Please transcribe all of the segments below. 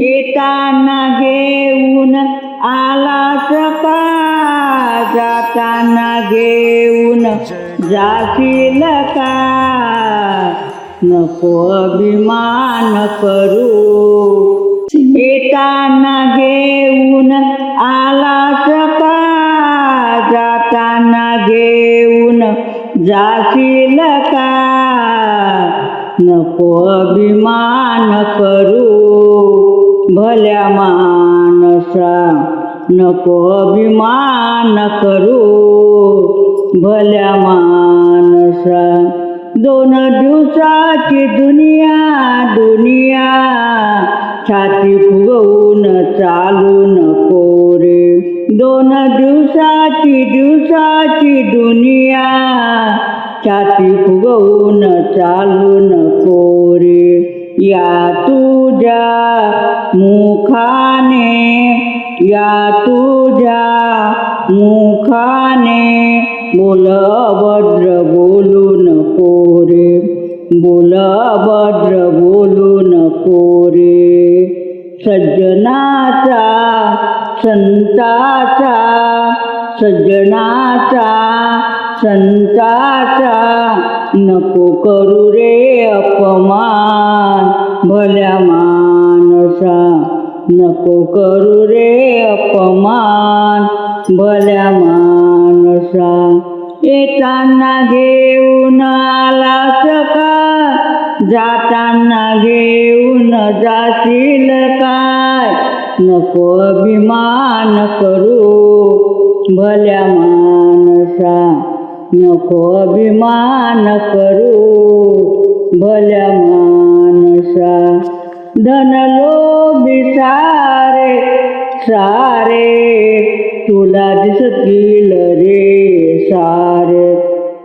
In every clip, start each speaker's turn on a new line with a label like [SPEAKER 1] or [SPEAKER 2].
[SPEAKER 1] येताना घेऊन आलास का? जाताना घेऊन जाशील का? नको अभिमान करू. येताना घेऊन आलास का? जाताना घेऊन जाशील का? नको अभिमान करू. भल्या मानसा नको अभिमान करू. भल्या मानसा दोन दिवसाची दुनिया दुनिया. छाती फुगवून चालू नको रे. दोन दिवसाची दिवसाची दुनिया. छाती फुगवून चालू नको रे. या मुखाने या तुझ्या मुखाने बोल अभद्र बोलू नको रे बोल अभद्र बोलू नको रे सज्जनाचा संताचा सज्जनाचा संताचा नको करू रे. नको करू रे अपमान. भल्या मानसा येताना घेऊन आला सका जाताना घेऊन जातील काय? नको अभिमान करू. भल्या माणसा नको अभिमान करू. भल्या मानसा धन बिसा सारे तुला दिसतील रे सारे.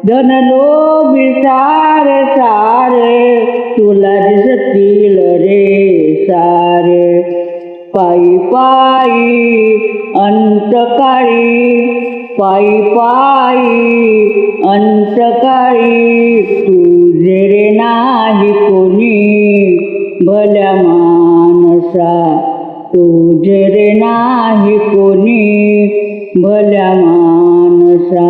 [SPEAKER 1] धन लोभी सारे सारे तुला दिसतील रे सारे. पायी पायी अंतकाळी पायी पायी अंतकाळी. नाही कोणी? भल्या मानसा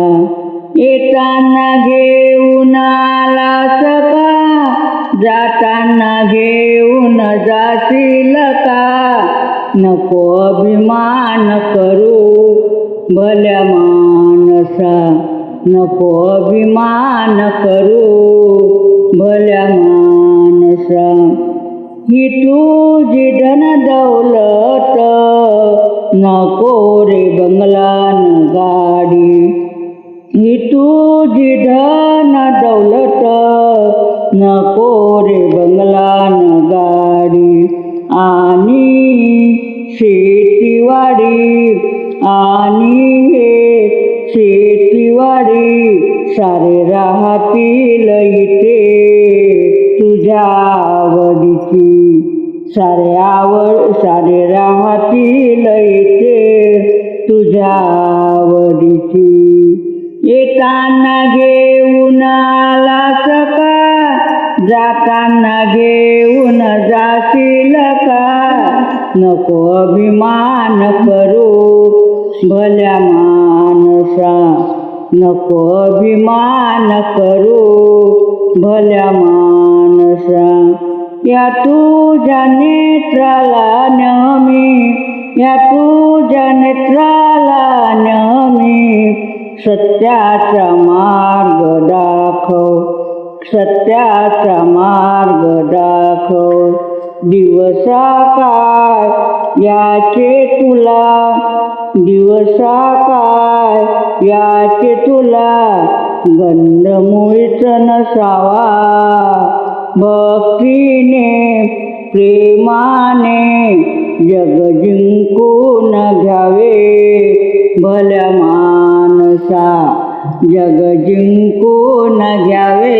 [SPEAKER 1] येताना घेऊन आलास का? जाताना घेऊन जातील का? नको अभिमान करू भल्या मानसा नको अभिमान करू भल्या मानसा ही तुझी धन दौलत नको रे बंगला न गाडी. ही तुझी धन दौलत नको रे बंगला न गाडी. आणि शेतीवाडी आणि हे शेतीवाडी सारे राहतील इथे तुझ्या आवडीची. सारे आवड सारे राहतील इथे तुझ्या आवडीची येताना घेऊन आला सका जाताना घेऊन जाशील का? नको अभिमान करू भल्या मानसा नको अभिमान करू भल्या मानसा या तुझ्या नेत्राला नमी या तुझ्या नेत्राला नमी सत्याचा मार्ग दाखव सत्याचा मार्ग दाखव. दिवसा काय याचे तुला दिवसा काय याचे तुला गंधमुळीच नसावा. भक्तीने प्रेमाने जग जिंकून घ्यावे. भल्या मानसा जग जिंकून घ्यावे.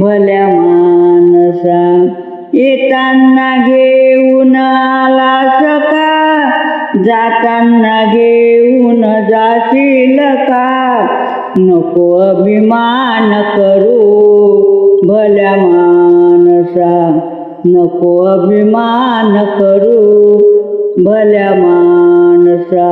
[SPEAKER 1] भल्या मानसा येताना घेऊन आला सका जाताना घेऊन जाशील का? नको अभिमान करू. भल्या नको अभिमान करू भल्या माणसा.